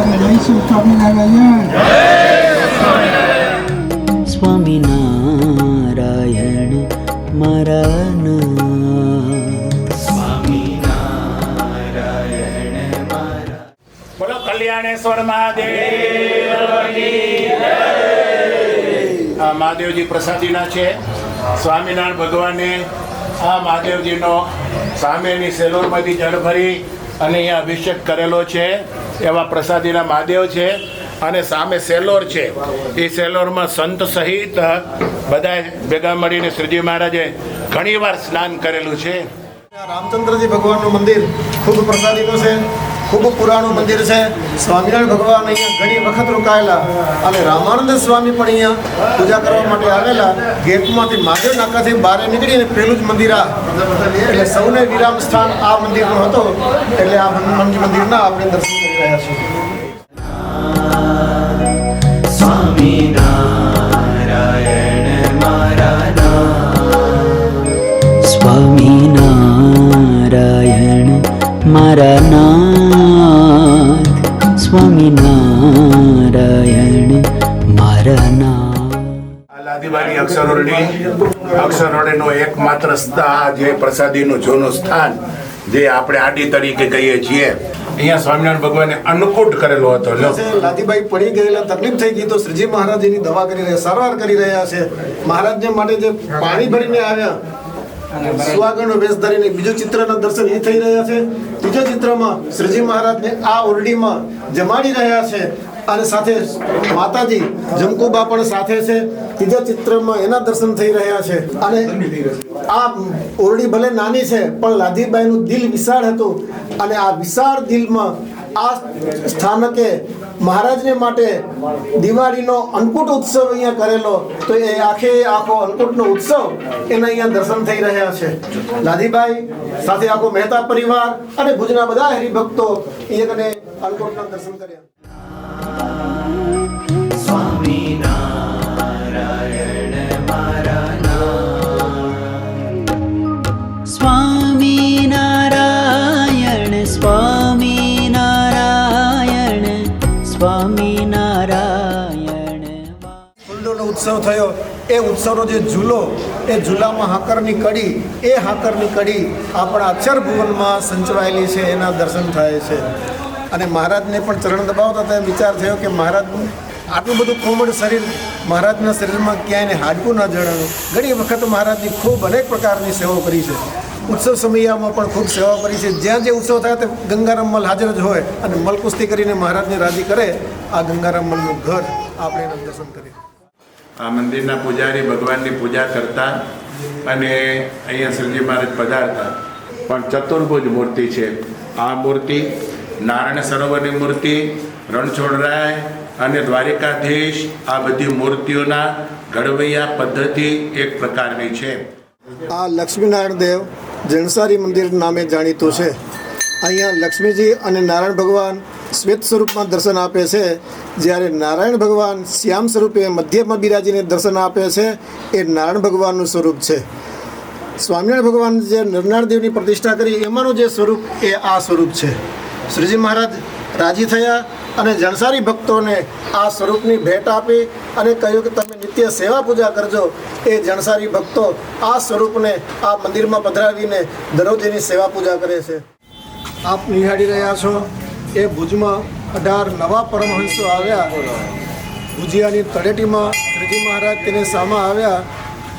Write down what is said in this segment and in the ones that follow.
સ્વામિનારાયણ સ્વામિનારાયણ બોલો કલ્યાણેશ્વર મહાદેવ. આ મહાદેવજી પ્રસાદીના છે. સ્વામિનારાયણ ભગવાને આ મહાદેવજીનો સામેની સેલોરમાંથી જળ ભરી અને અહીંયા અભિષેક કરેલો છે. એવા પ્રસાદીના મહાદેવ છે અને સામે સેલોર છે. એ સેલોરમાં સંત સહિત બધા ભેગા મળીને શ્રીજી મહારાજે ઘણીવાર સ્નાન કરેલું છે. રામચંદ્રજી ભગવાનનું મંદિર ખૂબ પ્રસાદીનું છે. ખૂબ પુરાણું મંદિર છે. સ્વામિનારાયણ ભગવાન અહીંયા ઘણી વખત રોકાયેલા અને રામાનંદ સ્વામી પણ અહીંયા પૂજા કરવા માટે આવેલા. ગેટમાંથી મહાદેવ નાકાથી બહાર નીકળીને પહેલું જ મંદિર આ. એટલે સૌને વિરામ સ્થાન આ મંદિરનું હતો. એટલે આ હનુમાનજી મંદિરના આપણે દર્શન કરી રહ્યા છીએ. સ્વામિનારાયણ સ્વામિનારાયણ મારા આ અક્ષરોડી અક્ષરોડીનો એકમાત્ર સ્થા જે પ્રસાદીનું જૂનું સ્થાન જે આપણે આડી તરીકે કહીએ છીએ અહીંયા સ્વામિનારાયણ ભગવાને અન્નકૂટ કરેલો હતો લાદીબાઈ પડી ગયેલા તકલીફ થઈ ગઈ તો શ્રીજી મહારાજ એની દવા કરી રહ્યા સારવાર કરી રહ્યા છે. મહારાજને માટે જે પાણી ભરીને આવ્યા સુવાગણનો વેશ ધરીને બીજું ચિત્રના દર્શન એ થઈ રહ્યા છે. ત્રીજો ચિત્રમાં શ્રીજી મહારાજને આ ઓરડીમાં જમાડી રહ્યા છે અને સાથે માતાજી જમકુબા પણ સાથે છે. ત્રીજા ચિત્રમાં એના દર્શન થઈ રહ્યા છે અને આ ઓરડી ભલે નાની છે, પણ લાધીબાઈનું દિલ વિશાળ હતું અને આ વિશાળ દિલમાં આ સ્થાનકે મહારાજને માટે દિવાળીનો અન્નકૂટ ઉત્સવ અહીંયા કરેલો, તો એ આખે આખો અન્નકૂટનો ઉત્સવ એના અહીંયા દર્શન થઈ રહ્યા છે. દાદીભાઈ, સાથે આખો મહેતા પરિવાર અને ભુજના બધા હરિભક્તો અહીંયા કને અન્નકૂટના દર્શન કર્યા. સ્વામિનારાયણ સ્વામિનારાયણ ફૂલડોનો ઉત્સવ થયો. એ ઉત્સવનો જે ઝૂલો, એ ઝૂલામાં હાકરની કડી, એ હાકરની કડી આપણા અક્ષર ભુવનમાં સંચવાયેલી છે, એના દર્શન થાય છે. અને મહારાજને પણ ચરણ દબાવતા તેમ વિચાર થયો કે મહારાજનું આટલું બધું કોમળ શરીર મહારાજના શરીરમાં ક્યાંય હાડકું ન જણાયું ઘણી વખત મહારાજની ખૂબ અનેક પ્રકારની સેવાઓ કરી છે. ઉત્સવ સમયમાં પણ ખૂબ સેવા કરી છે. જ્યાં જે ઉત્સવ થાય તે ગંગારામ મલ હાજર જ હોય અને મલકુસ્તી કરીને મહારાજને રાજી કરે આ ગંગારામ મલનું ઘર આપણે એના દર્શન કરીએ. આ મંદિરના પૂજારી ભગવાનની પૂજા કરતા અને અહીંયા શ્રીજી મહારાજ પધારતા. પણ ચતુર્ભુજ મૂર્તિ છે. આ મૂર્તિ નારાયણ સરોવરની મૂર્તિ રણછોડરાય અને દ્વારિકાધીશ આ બધી મૂર્તિઓના ઘડવૈયા પદ્ધતિ એક પ્રકારની છે. આ લક્ષ્મીનારાયણ દેવ જણસારી મંદિર નામે જાણીતું છે. અહીંયા લક્ષ્મીજી અને નારાયણ ભગવાન શ્વેત સ્વરૂપમાં દર્શન આપે છે. જ્યારે નારાયણ ભગવાન શ્યામ સ્વરૂપે મધ્યમાં બિરાજીને દર્શન આપે છે, એ નારાયણ ભગવાનનું સ્વરૂપ છે. સ્વામિનારાયણ ભગવાન જે નરનાળ દેવની પ્રતિષ્ઠા કરી, એમાંનું જે સ્વરૂપ એ આ સ્વરૂપ છે. શ્રીજી મહારાજ રાજી થયા અને જણસારી ભક્તોને આ સ્વરૂપની ભેટ આપી અને કહ્યું કે તમે નિત્ય સેવા પૂજા કરજો. એ જણસારી ભક્તો આ સ્વરૂપને આ મંદિરમાં પધરાવીને દરરોજ સેવા પૂજા કરે છે. આપ નિહાળી રહ્યા છો એ ભુજમાં અઢાર નવા પરમહંસો આવ્યા. ભુજિયાની તળેટીમાં શ્રીજી મહારાજ તેને સામા આવ્યા.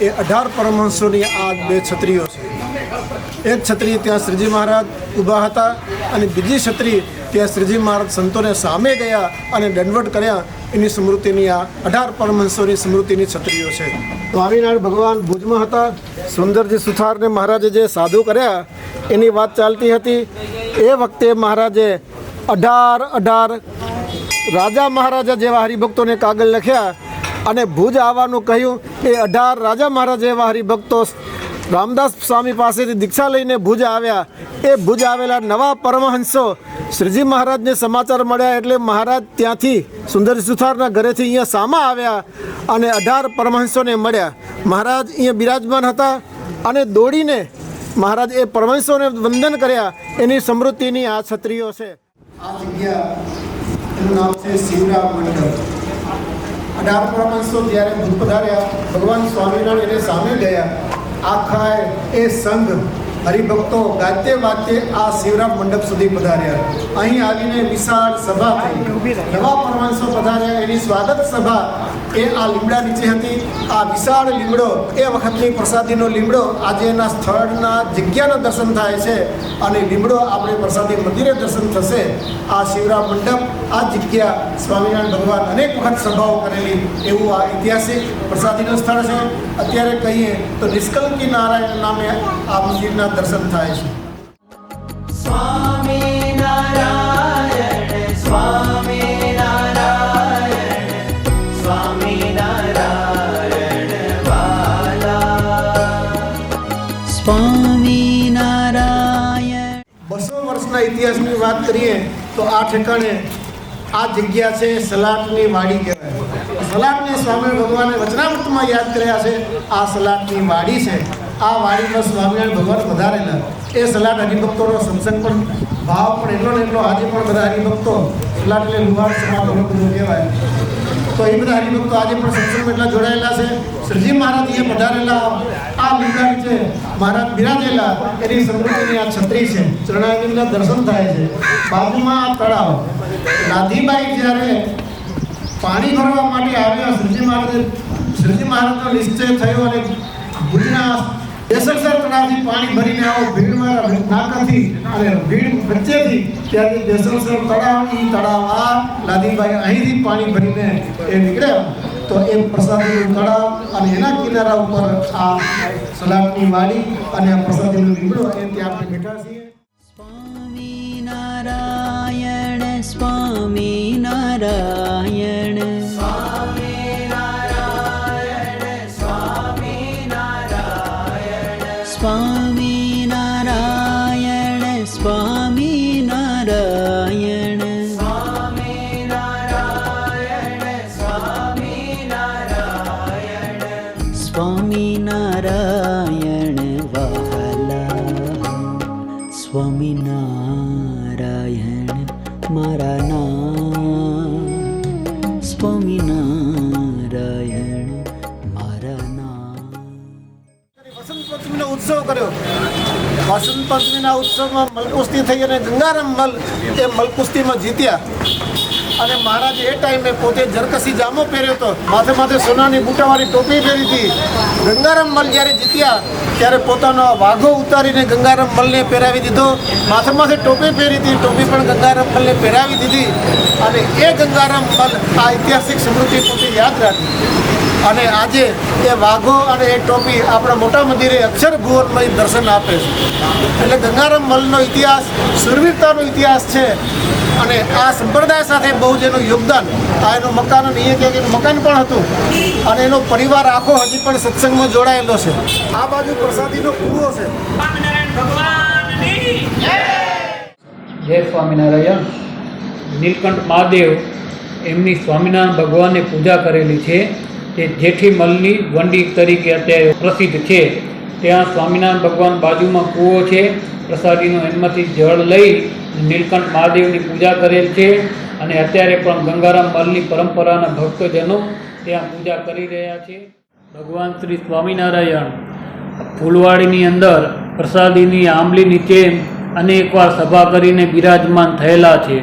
એ અઢાર પરમહંસોની આ બે છત્રીઓ છે. એક છત્રી ત્યાં શ્રીજી મહારાજ ઊભા હતા અને બીજી છત્રી ત્યાં શ્રીજી મહારાજ સંતોને સામે ગયા અને દંડવટ કર્યા. એની સ્મૃતિની આ અઢાર પરમહંસોની સ્મૃતિની છત્રીઓ છે. સ્વામિનારાયણ ભગવાન ભુજમાં હતા. સુંદરજી સુથારને મહારાજે જે સાધુ કર્યા, એની વાત ચાલતી હતી. એ વખતે મહારાજે અઢાર અઢાર રાજા મહારાજા જેવા હરિભક્તોને કાગળ લખ્યા અને ભુજ આવવાનું કહ્યું. એ અઢાર રાજા મહારાજા જેવા હરિભક્તો રામદાસ સ્વામી પાસેથી દીક્ષા લઈને ભુજ આવ્યા. એ ભુજ આવેલા નવા પરમહંસો શ્રીજી મહારાજને સમાચાર મળ્યા એટલે મહારાજ ત્યાંથી સુંદર સુથારના ઘરેથી અહીંયા સામા આવ્યા અને અઢાર પરમહંસોને મળ્યા. મહારાજ અહીંયા બિરાજમાન હતા અને દોડીને મહારાજ એ પરમહંસોને વંદન કર્યા. એની સમૃદ્ધિની આ છત્રીઓ છે. આ જગ્યા અઢાર પરમહંસો જ્યારે ભગવાન સ્વામિનારાયણ એને સામે ગયા. આખા એ સંઘ હરિભક્તો ગાતે વાતે આ શિવરામ મંડપ સુધી પધાર્યા. અહીં આવીને વિશાળ સભા થઈ. નવા પરમાંશો પધાર્યા. એની સ્વાગત સભા એ આ લીમડા નીચે હતી. આ વિશાળ લીમડો, એ વખતની પ્રસાદીનો લીમડો આજે એના સ્થળના જગ્યાના દર્શન થાય છે અને લીમડો આપણે પ્રસાદી મંદિરે દર્શન થશે. આ શિવરામ મંડપ, આ જગ્યા સ્વામિનારાયણ ભગવાન અનેક વખત સભાઓ કરેલી એવું આ ઐતિહાસિક પ્રસાદીનું સ્થળ છે. અત્યારે કહીએ તો નિષ્કલંકી નારાયણ નામે આ મંદિરના દર્શન થાય છે. બસો ઇતિહાસની વાત કરીએ તો આ ઠેકાણે આ જગ્યા છે સલાટની વાડી કહેવાય. સલાટને સ્વામી ભગવાને વચનામૃતમાં યાદ કર્યા છે, આ સલાટની વાડી છે. આ વાડીમાં સ્વામિનારાયણ ભગવાન વધારેલા એ સલાટ હરિભક્તોનો સંસંગ પણ ભાવ પણ એટલો ને એટલો, આજે પણ બધા હરિભક્તો સલાટ એટલે લુહાર સમાપન કહેવાય. તો એ બધા હરિભક્તો આજે પણ સંસંગમાં એટલા જોડાયેલા છે. શ્રીજી મહારાજ એ પધારેલા આ લીલા છે મહારાજ બિરાજેલા, એની સમૃદ્ધિની આ છત્રી છે ચરણાજીના દર્શન થાય છે. બાજુમાં આ તળાવ. રાધીબાઈ જ્યારે પાણી ભરવા માટે આવ્યા, શ્રીજી મહારાજે, શ્રીજી મહારાજનો નિશ્ચય થયો અને ભુજના દેસરસર તળાવથી પાણી ભરીને આવો, ભીડમાં નાકાથી અને ભીડ વચ્ચેથી ત્યાંથી દેસરસર તળાવ, ઈ તળાવ આ લાદીભાઈ અહીંથી પાણી ભરીને એ નીકળ્યા. તો એ પ્રસાદીનું તળાવ અને એના કિનારા ઉપર આ સલાડની વાડી અને આ પ્રસાદીનું લીમડો એ ત્યાં આપણે બેઠા છીએ. સ્વામી નારાયણ સ્વામી નારાયણ. સ્વામી નારાયણ સ્વામી નારાયણ. સ્વામી ઉત્સવ કર્યો. વસંત પંચમીના ઉત્સવમાં મલકુસ્તી થઈ અને ગંગારામ મલ એ મલકુસ્તીમાં જીત્યા. અને મહારાજ એ ટાઈમે પોતે જરકસી જામો પહેર્યો હતો. માથે માથે સોનાની બુટાવાળી ટોપી પહેરી હતી. ગંગારામ મલ જ્યારે જીત્યા, ત્યારે પોતાનો વાઘો ઉતારીને ગંગારામ મલને પહેરાવી દીધો. માથે માથે ટોપી પહેરી હતી, ટોપી પણ ગંગારામ મલને પહેરાવી દીધી. અને એ ગંગારામ મલ આ ઐતિહાસિક સ્મૃતિ પોતે યાદ રાખી. અને આજે એ વાઘો અને એ ટોપી આપણા મોટા મંદિરે અક્ષર ભુવનમય દર્શન આપે છે. એટલે ગંગારામ મલનો ઇતિહાસ સુરવીરતાનો ઇતિહાસ છે અને આ સંપ્રદાય સાથે બહુ જ એનું યોગદાન. આ એનું મકાન અને એ ક્યાંક એનું મકાન પણ હતું. અને એનો પરિવાર આખો હજી પણ સત્સંગમાં જોડાયેલો છે. આ બાજુ પ્રસાદીનો કૂવો છે. જય સ્વામિનારાયણ. નીલકંઠ મહાદેવ એમની સ્વામિનારાયણ ભગવાનની પૂજા કરેલી છે. તે જેઠી મલની વંડી તરીકે અત્યારે પ્રસિદ્ધ છે. ત્યાં સ્વામિનારાયણ ભગવાન બાજુમાં કૂવો છે. પ્રસાદીનું એમાંથી જળ લઈ નીલકંઠ મહાદેવની પૂજા કરેલ છે અને અત્યારે પણ ગંગારામ મલની પરંપરાના ભક્તજનો ત્યાં પૂજા કરી રહ્યા છે. ભગવાન શ્રી સ્વામિનારાયણ ફૂલવાડીની અંદર પ્રસાદીની આંબલી નીચે અનેકવાર સભા કરીને બિરાજમાન થયેલા છે.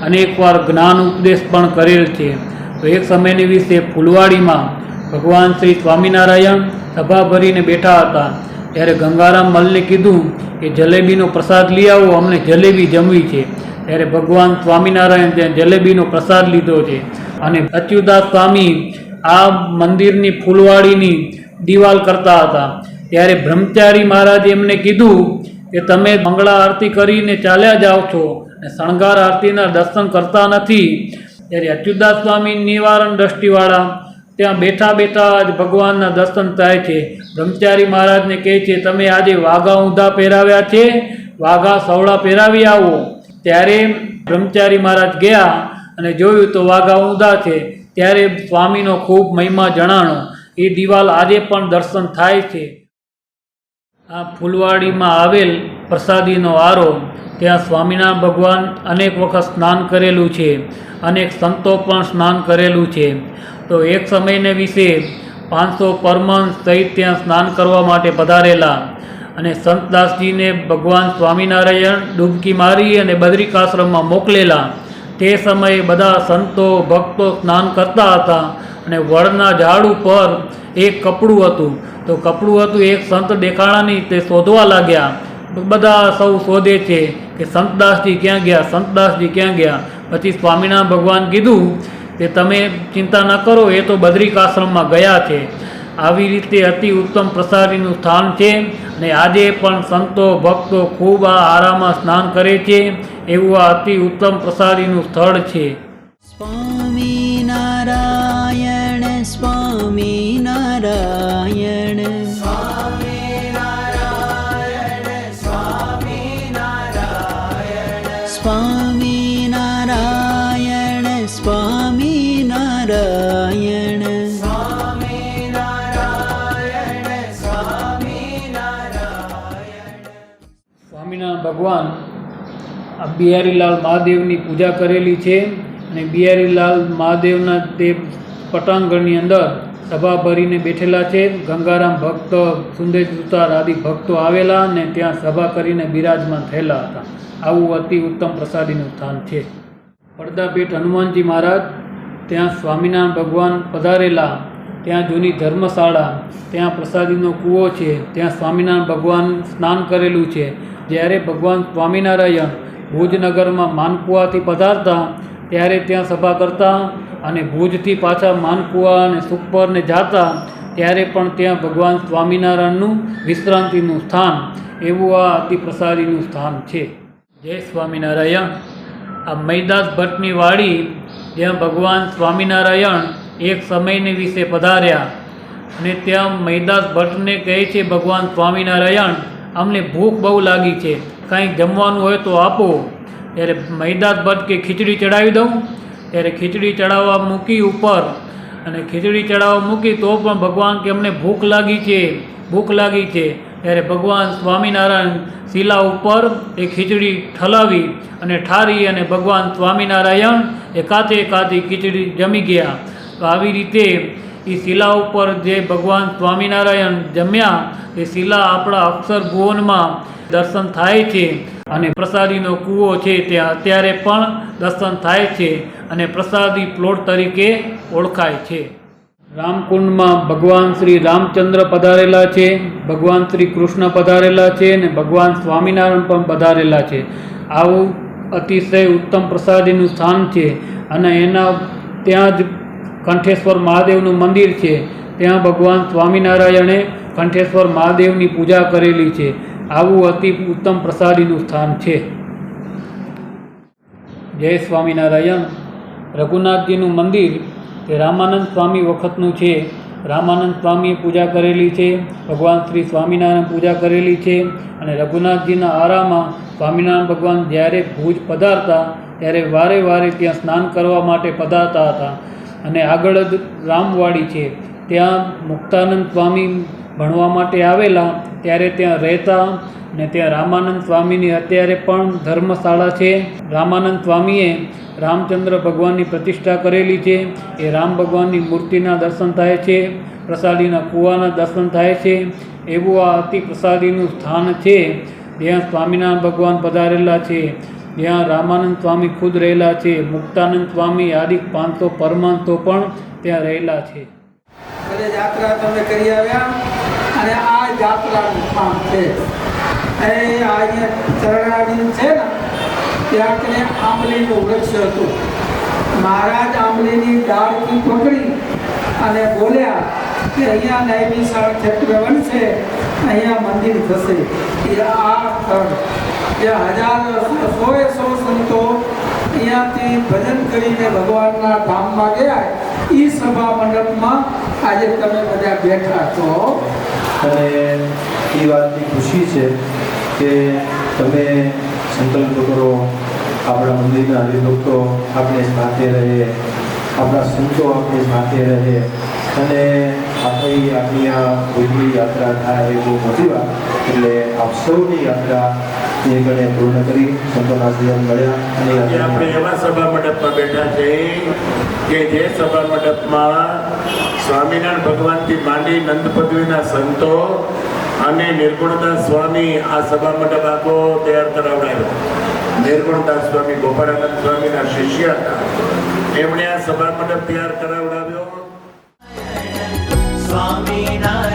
અનેકવાર જ્ઞાન ઉપદેશ પણ કરેલ છે. તો એક સમયની વિશે ફૂલવાડીમાં ભગવાન શ્રી સ્વામિનારાયણ સભા ભરીને બેઠા હતા. ત્યારે ગંગારામ મલને કીધું કે, જલેબીનો પ્રસાદ લઈ આવો, અમને જલેબી જમવી છે. ત્યારે ભગવાન સ્વામિનારાયણ ત્યાં જલેબીનો પ્રસાદ લીધો છે. અને અચ્યુદાસ સ્વામી આ મંદિરની ફૂલવાડીની દિવાલ કરતા હતા. ત્યારે બ્રહ્મચારી મહારાજે એમને કીધું કે, તમે મંગળા આરતી કરીને ચાલ્યા જાઓ છો અને શણગાર આરતીના દર્શન કરતા નથી. ત્યારે અચ્યુતદાસ સ્વામી નિવારણ દ્રષ્ટિવાળા ત્યાં બેઠા બેઠા જ ભગવાનના દર્શન થાય છે. બ્રહ્મચારી મહારાજને કહે છે, તમે આજે વાઘા ઊંધા પહેરાવ્યા છે? વાઘા સવળા પહેરાવી આવો. ત્યારે બ્રહ્મચારી મહારાજ ગયા અને જોયું તો વાઘા ઊંધા છે. ત્યારે સ્વામીનો ખૂબ મહિમા જણાણો, એ દિવાલ આજે પણ દર્શન થાય છે. આ ફૂલવાડીમાં આવેલ પ્રસાદીનો આરો ત્યાં સ્વામિનારાયણ ભગવાન અનેક વખત સ્નાન કરેલું છે, અનેક સંતો પણ સ્નાન કરેલું છે. તો એક સમયને વિશે પાંચસો પરમહંસ સહિત ત્યાં સ્નાન કરવા માટે પધારેલા અને સંતદાસજીને ભગવાન સ્વામિનારાયણ ડૂબકી મારી અને બદ્રિકાશ્રમમાં મોકલેલા, તે સમયે બધા સંતો, ભક્તો સ્નાન કરતા હતા અને વડના ઝાડ ઉપર એક કપડું હતું. તો કપડું હતું એક સંત દેખાણાની તે શોધવા લાગ્યા બધા સૌ શોધે છે કે સંતદાસજી ક્યાં ગયા સંતદાસજી ક્યાં ગયા? પછી સ્વામિનારાયણ ભગવાન કીધું કે તમે ચિંતા ન કરો, એ તો બદ્રિકાશ્રમમાં ગયા છે. આવી રીતે અતિ ઉત્તમ પ્રસારીનું સ્થાન છે અને આજે પણ સંતો, ભક્તો ખૂબ આ આરામાં સ્નાન કરે છે. એવું આ અતિ ઉત્તમ પ્રસારીનું સ્થળ છે. ભગવાન આ બિહારીલાલ મહાદેવની પૂજા કરેલી છે અને બિહારીલાલ મહાદેવના તે પટાંગણની અંદર સભા ભરીને બેઠેલા છે. ગંગારામ ભક્ત, સુંદર સુતાર આદિ ભક્તો આવેલા અને ત્યાં સભા કરીને બિરાજમાન થયેલા હતા. આવું અતિ ઉત્તમ પ્રસાદીનું સ્થાન છે. પડદાપીઠ હનુમાનજી મહારાજ, ત્યાં સ્વામિનારાયણ ભગવાન પધારેલા, ત્યાં જૂની ધર્મશાળા, ત્યાં પ્રસાદીનો કૂવો છે, ત્યાં સ્વામિનારાયણ ભગવાન સ્નાન કરેલું છે. જ્યારે ભગવાન સ્વામિનારાયણ ભુજનગરમાં માનકુવાથી પધારતા, ત્યારે ત્યાં સભા કરતા અને ભુજથી પાછા માનકુવા અને સુપરને જાતા, ત્યારે પણ ત્યાં ભગવાન સ્વામિનારાયણનું વિશ્રાંતિનું સ્થાન, એવું આ અતિ પ્રસારીનું સ્થાન છે. જય સ્વામિનારાયણ. આ મૈદાસ ભટ્ટની વાડી, જ્યાં ભગવાન સ્વામિનારાયણ એક સમયને વિશે પધાર્યા અને ત્યાં મૈદાસ ભટ્ટને કહે છે, ભગવાન સ્વામિનારાયણ અમને ભૂખ બહુ લાગી છે. કાંઈ જમવાનું હોય તો આપો. ત્યારે મૈદા ભટ્ટ કે ખીચડી ચડાવી દઉં. ત્યારે ખીચડી ચડાવવા મૂકી ઉપર. અને ખીચડી ચડાવવા મૂકી તો પણ ભગવાન કે અમને ભૂખ લાગી છે. ભૂખ લાગી છે. ત્યારે ભગવાન સ્વામિનારાયણ શિલા ઉપર એ ખીચડી ઠલાવી અને ઠારી અને ભગવાન સ્વામિનારાયણ એ કાતે કાતે ખીચડી જમી ગયા. તો આવી રીતે એ શિલા ઉપર જે ભગવાન સ્વામિનારાયણ જમ્યા, એ શિલા આપણા અક્ષર ભુવનમાં દર્શન થાય છે અને પ્રસાદીનો કૂવો છે ત્યાં અત્યારે પણ દર્શન થાય છે અને પ્રસાદી પ્લોટ તરીકે ઓળખાય છે. રામકુંડમાં ભગવાન શ્રી રામચંદ્ર પધારેલા છે, ભગવાન શ્રી કૃષ્ણ પધારેલા છે અને ભગવાન સ્વામિનારાયણ પણ પધારેલા છે. આવું અતિશય ઉત્તમ પ્રસાદીનું સ્થાન છે અને એના ત્યાં જ કંઠેશ્વર મહાદેવનું મંદિર છે. ત્યાં ભગવાન સ્વામિનારાયણે કંઠેશ્વર મહાદેવની પૂજા કરેલી છે. આવું અતિ ઉત્તમ પ્રસાદીનું સ્થાન છે. જય સ્વામિનારાયણ. રઘુનાથજીનું મંદિર તે રામાનંદ સ્વામી વખતનું છે. રામાનંદ સ્વામીએ પૂજા કરેલી છે. ભગવાન શ્રી સ્વામિનારાયણ પૂજા કરેલી છે. અને રઘુનાથજીના આરામાં સ્વામિનારાયણ ભગવાન જ્યારે ભુજ પધારતા, ત્યારે વારે વારે ત્યાં સ્નાન કરવા માટે પધારતા હતા. અને આગળ જ રામવાડી છે. ત્યાં મુક્તાનંદ સ્વામી ભણવા માટે આવેલા, ત્યારે ત્યાં રહેતા ને ત્યાં રામાનંદ સ્વામીની અત્યારે પણ ધર્મશાળા છે. રામાનંદ સ્વામીએ રામચંદ્ર ભગવાનની પ્રતિષ્ઠા કરેલી છે. એ રામ ભગવાનની મૂર્તિના દર્શન થાય છે. પ્રસાદીના કૂવાના દર્શન થાય છે. એવું આ અતિ પ્રસાદીનું સ્થાન છે. જ્યાં સ્વામિનારાયણ ભગવાન પધારેલા છે. જ્યાં રામાનંદ સ્વામી ખુદ રહેલા છે, મુક્તાનંદ સ્વામી, આદિ પાંચસો પરમાંતો પણ ત્યાં રહેલા છે. અને ત્યાં કને આંબલીનું વૃક્ષ હતું. મહારાજ આંબલીની ડાળથી પકડી અને બોલ્યા કે અહીંયા નૈમિષાળ ક્ષેત્ર બનશે. અહીંયા મંદિર થશે. એ આ સ્થળ. ત્યાં હજાર સોએ સો સંતો અહીંયાથી ભજન કરીને ભગવાનના ધામમાં ગયા. એ સભા મંડપમાં આજે તમે બધા બેઠા છો. અને એ વાતની ખુશી છે કે તમે સંકલ્પ કરો, આપણા મંદિરના હરિભક્તો આપણે સાથે રહે, આપણા સંતો આપણે સાથે રહે. અને આખી આપણી આ ભૂલની યાત્રા થાય એ બહુ મોટી વાત. એટલે આપ સૌની યાત્રા એ ગણે પૂર્ણ કરી સંતોના આશીર્વાદ મળ્યા અને આજે આપણે એવા સભા મંડપમાં બેઠા છે કે જે સભા મંડપમાં સ્વામિનારાયણ ભગવાનથી માંડી નંદ પદવીના સંતો અને નિર્ગુણદાસ સ્વામી આ સભા મંડપ આખો તૈયાર કરાવડાયો. નિર્ગુણદાસ સ્વામી ગોપાળાનંદ સ્વામીના શિષ્ય હતા. એમણે આ સભા મંડપ તૈયાર કરાવડાવ્યો. સ્વામિનારાયણ